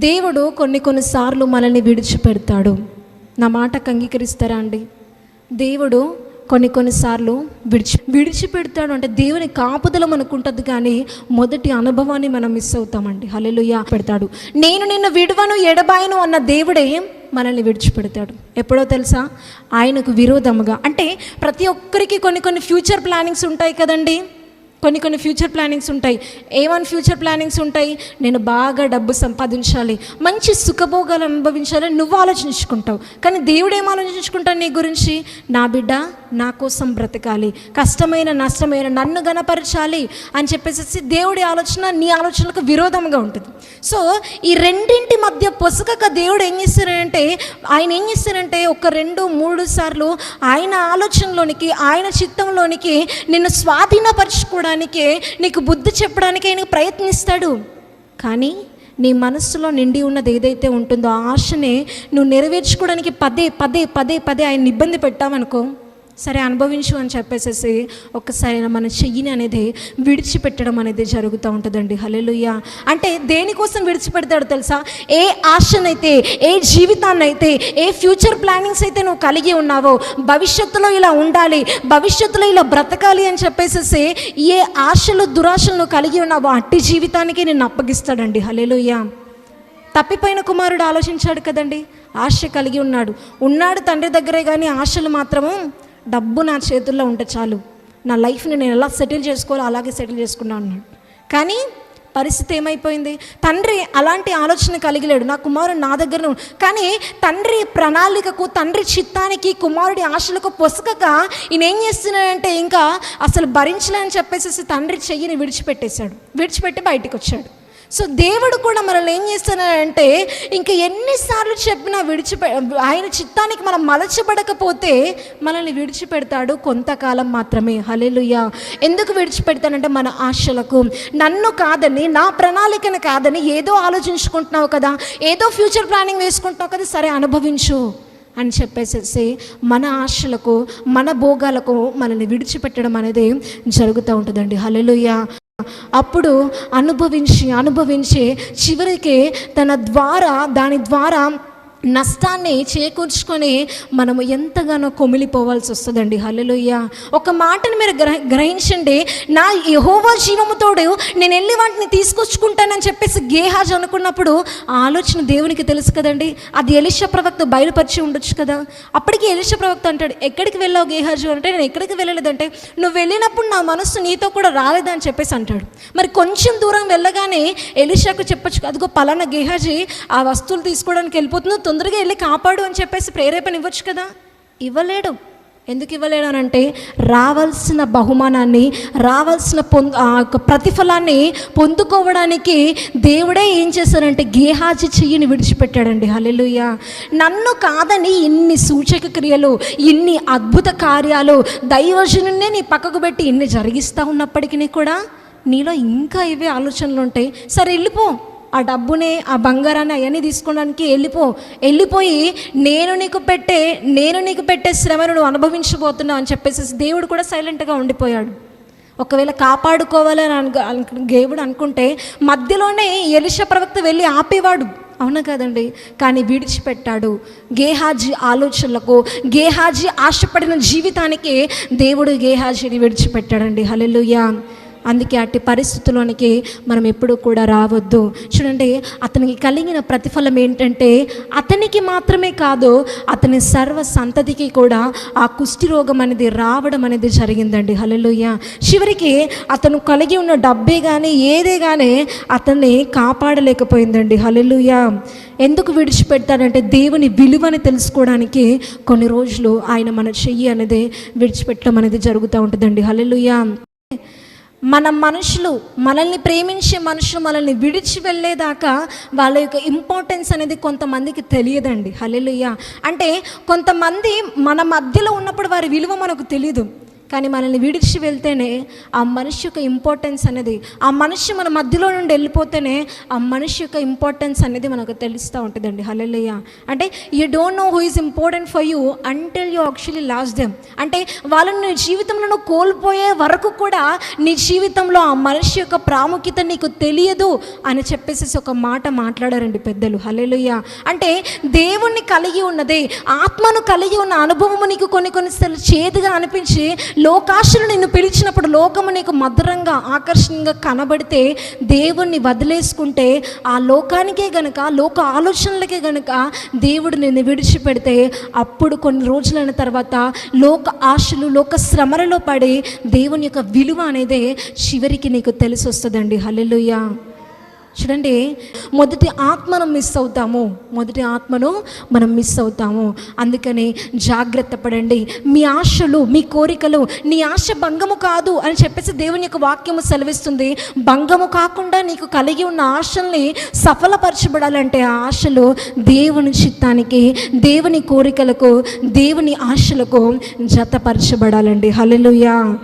దేవుడు కొన్ని కొన్నిసార్లు మనల్ని విడిచిపెడతాడు. నా మాటకు అంగీకరిస్తారా అండి? దేవుడు కొన్ని కొన్నిసార్లు విడిచి విడిచిపెడతాడు అంటే దేవుని కాపుదల మనకు ఉంటుంది కానీ మొదటి అనుభవాన్ని మనం మిస్ అవుతామండి. హల్లెలూయా పెడతాడు. నేను నిన్ను విడవను ఎడబాయను అన్న దేవుడే మనల్ని విడిచిపెడతాడు. ఎప్పుడో తెలుసా? ఆయనకు విరోధముగా. అంటే ప్రతి ఒక్కరికి కొన్ని కొన్ని ఫ్యూచర్ ప్లానింగ్స్ ఉంటాయి కదండీ. కొన్ని కొన్ని ఫ్యూచర్ ప్లానింగ్స్ ఉంటాయి. ఏమని ఫ్యూచర్ ప్లానింగ్స్ ఉంటాయి. నేను బాగా డబ్బు సంపాదించాలి. మంచి సుఖభోగాలు అనుభవించాలని నువ్వు ఆలోచించుకుంటావు. కానీ దేవుడు ఏం ఆలోచించుకుంటాడు నీ గురించి? నా బిడ్డ నా కోసం బ్రతకాలి. కష్టమైన నష్టమైన నన్ను గనపరచాలి అని చెప్పేసి దేవుడి ఆలోచన నీ ఆలోచనలకు విరోధంగా ఉంటుంది. సో ఈ రెండింటి మధ్య పొసగక దేవుడు ఏం చేస్తారంటే ఆయన ఏం చేస్తారంటే ఒక రెండు మూడు సార్లు ఆయన ఆలోచనలోనికి ఆయన చిత్తంలోనికి నిన్ను స్వాధీనపరచుకోవడానికి నీకు బుద్ధి చెప్పడానికి ఆయన ప్రయత్నిస్తాడు. కానీ నీ మనస్సులో నిండి ఉన్నది ఏదైతే ఉంటుందో ఆ ఆశనే నువ్వు నెరవేర్చుకోవడానికి పదే పదే పదే పదే ఆయన ఇబ్బంది పెట్టావనుకో సరే అనుభవించు అని చెప్పేసేసి ఒక్కసారి మన చెయ్యిని అనేది విడిచిపెట్టడం అనేది జరుగుతూ ఉంటుందండి. హలెలుయ్య అంటే దేనికోసం విడిచిపెడతాడు తెలుసా? ఏ ఆశనైతే ఏ జీవితాన్నైతే ఏ ఫ్యూచర్ ప్లానింగ్స్ అయితే నువ్వు కలిగి ఉన్నావో భవిష్యత్తులో ఇలా ఉండాలి భవిష్యత్తులో ఇలా బ్రతకాలి అని చెప్పేసేసి ఏ ఆశలు దురాశలు కలిగి ఉన్నావో అట్టి జీవితానికి నేను అప్పగిస్తాడండి. హలెలుయ్య తప్పిపోయిన కుమారుడు ఆలోచించాడు కదండి. ఆశ కలిగి ఉన్నాడు. ఉన్నాడు తండ్రి దగ్గరే కానీ ఆశలు మాత్రము డబ్బు నా చేతుల్లో ఉంటే చాలు. నా లైఫ్ని నేను ఎలా సెటిల్ చేసుకోవాలో అలాగే సెటిల్ చేసుకున్నాను అన్నాడు. కానీ పరిస్థితి ఏమైపోయింది? తండ్రి అలాంటి ఆలోచన కలిగలేడు. నా కుమారుడు నా దగ్గర కానీ తండ్రి ప్రణాళికకు తండ్రి చిత్తానికి కుమారుడి ఆశలకు పొసకక ఈయన ఏం చేస్తున్నాడంటే ఇంకా అసలు భరించలేని చెప్పేసి తండ్రి చెయ్యిని విడిచిపెట్టేశాడు. విడిచిపెట్టి బయటికి వచ్చాడు సో దేవుడు కూడా మనల్ని ఏం చేస్తున్నాడంటే ఇంకా ఎన్నిసార్లు చెప్పినా విడిచిపె ఆయన చిత్తానికి మనం మలచబడకపోతే మనల్ని విడిచిపెడతాడు కొంతకాలం మాత్రమే. హల్లెలూయా. ఎందుకు విడిచిపెడతానంటే మన ఆశలకు. నన్ను కాదని నా ప్రణాళికను కాదని ఏదో ఆలోచించుకుంటున్నావు కదా ఏదో ఫ్యూచర్ ప్లానింగ్ వేసుకుంటున్నావు కదా సరే అనుభవించు అని చెప్పేసేసి మన ఆశలకు మన భోగాలకు మనల్ని విడిచిపెట్టడం అనేది జరుగుతూ ఉంటుందండి. హల్లెలూయా. అప్పుడు అనుభవించి అనుభవించి చివరికి తన ద్వారా దాని ద్వారా నష్టాన్ని చేకూర్చుకొని మనము ఎంతగానో కొమిలిపోవాల్సి వస్తుందండి. హల్లెలూయ. ఒక మాటను మీరు గ్రహ గ్రహించండి. నా యహోవా జీవముతోడు నేను వెళ్ళి వాటిని తీసుకొచ్చుకుంటానని చెప్పేసి గేహాజ్ అనుకున్నప్పుడు ఆలోచన దేవునికి తెలుసు కదండి. అది ఎలిష ప్రవక్త బయలుపరిచి ఉండొచ్చు కదా. అప్పటికి ఎలిష ప్రవక్త అంటాడు ఎక్కడికి వెళ్ళావు గేహాజు? అంటే నేను ఎక్కడికి వెళ్ళలేదంటే నువ్వు వెళ్ళినప్పుడు నా మనస్సు నీతో కూడా రాలేదని చెప్పేసి అంటాడు. మరి కొంచెం దూరం వెళ్ళగానే ఎలిషాకు చెప్పొచ్చు అదిగో పలానా గేహాజీ ఆ వస్తువులు తీసుకోవడానికి వెళ్ళిపోతుందో తొందరగా వెళ్ళి కాపాడు అని చెప్పేసి ప్రేరేపణ ఇవ్వచ్చు కదా? ఇవ్వలేడు. ఎందుకు ఇవ్వలేడు అని అంటే రావాల్సిన బహుమానాన్ని రావాల్సిన పొందు ఆ యొక్క ప్రతిఫలాన్ని పొందుకోవడానికి దేవుడే ఏం చేశారంటే గేహాజి చెయ్యిని విడిచిపెట్టాడండి. హలెలుయ్య నన్ను కాదని ఇన్ని సూచక క్రియలు ఇన్ని అద్భుత కార్యాలు దైవజనునే నీ పక్కకు పెట్టి ఇన్ని జరిగిస్తూ ఉన్నప్పటికీ కూడా నీలో ఇంకా ఇవే ఆలోచనలు ఉంటాయి సరే వెళ్ళిపో. ఆ డబ్బుని ఆ బంగారాన్ని అవన్నీ తీసుకోవడానికి వెళ్ళిపో. వెళ్ళిపోయి నేను నీకు పెట్టే నేను నీకు పెట్టే శ్రమను నువ్వు అనుభవించబోతున్నావు అని చెప్పేసి దేవుడు కూడా సైలెంట్గా ఉండిపోయాడు. ఒకవేళ కాపాడుకోవాలని అను దేవుడు అనుకుంటే మధ్యలోనే ఎలిష ప్రవక్త వెళ్ళి ఆపేవాడు. అవునా కదండి? కానీ విడిచిపెట్టాడు. గేహాజీ ఆలోచనలకు గేహాజీ ఆశపడిన జీవితానికి దేవుడు గేహాజీని విడిచిపెట్టాడండి. హల్లెలూయా. అందుకే అట్టి పరిస్థితుల్లోనికి మనం ఎప్పుడూ కూడా రావద్దు. చూడండి అతనికి కలిగిన ప్రతిఫలం ఏంటంటే అతనికి మాత్రమే కాదు అతని సర్వ సంతతికి కూడా ఆ కుష్టి రోగం అనేది రావడం అనేది జరిగిందండి. హలోయ చివరికి అతను కలిగి ఉన్న డబ్బే కానీ ఏదే కానీ అతన్ని కాపాడలేకపోయిందండి. హల్లెలూయ. ఎందుకు విడిచిపెడతాడంటే దేవుని విలువని తెలుసుకోవడానికి కొన్ని రోజులు ఆయన మన చెయ్యి అనేది విడిచిపెట్టడం అనేది జరుగుతూ ఉంటుందండి. హల్లెలూయా. మన మనుషులు మనల్ని ప్రేమించే మనుషులు మనల్ని విడిచి వెళ్ళేదాకా వాళ్ళ యొక్క ఇంపార్టెన్స్ అనేది కొంతమందికి తెలియదండి. హలెలుయ్య అంటే కొంతమంది మన మధ్యలో ఉన్నప్పుడు వారి విలువ మనకు తెలియదు కానీ మనల్ని విడిచి వెళ్తేనే ఆ మనిషి యొక్క ఇంపార్టెన్స్ అనేది ఆ మనిషి మన మధ్యలో నుండి వెళ్ళిపోతేనే ఆ మనిషి యొక్క ఇంపార్టెన్స్ అనేది మనకు తెలుస్తూ ఉంటుందండి. హల్లెలూయా అంటే you don't know who is important for you until you actually lost them అంటే వాళ్ళని నీ జీవితంలో కోల్పోయే వరకు కూడా నీ జీవితంలో ఆ మనిషి యొక్క ప్రాముఖ్యత నీకు తెలియదు అని చెప్పేసి ఒక మాట మాట్లాడారండి పెద్దలు. హల్లెలూయా అంటే దేవుణ్ణి కలిగి ఉన్నదే ఆత్మను కలిగి ఉన్న అనుభవము నీకు కొన్ని కొన్నిసార్లు చేదుగా అనిపించి లోకాశలు నిన్ను పిలిచినప్పుడు లోకము నీకు మధురంగా ఆకర్షణీయంగా కనబడితే దేవుణ్ణి వదిలేసుకుంటే ఆ లోకానికే గనుక లోక ఆలోచనలకే గనక దేవుడు నిన్ను విడిచిపెడితే అప్పుడు కొన్ని రోజులైన తర్వాత లోక ఆశలు లోక శ్రమలలో పడి దేవుని యొక్క విలువ అనేది చివరికి నీకు తెలిసి వస్తుందండి హల్లెలూయా. చూడండి మొదటి ఆత్మను మిస్ అవుతాము. మొదటి ఆత్మను మనం మిస్ అవుతాము. అందుకని జాగ్రత్త పడండి. మీ ఆశలు మీ కోరికలు నీ ఆశ భంగము కాదు అని చెప్పేసి దేవుని యొక్క వాక్యము సెలవిస్తుంది. భంగము కాకుండా నీకు కలిగి ఉన్న ఆశల్ని సఫలపరచబడాలంటే ఆ ఆశలు దేవుని చిత్తానికి దేవుని కోరికలకు దేవుని ఆశలకు జతపరచబడాలండి. హలలుయా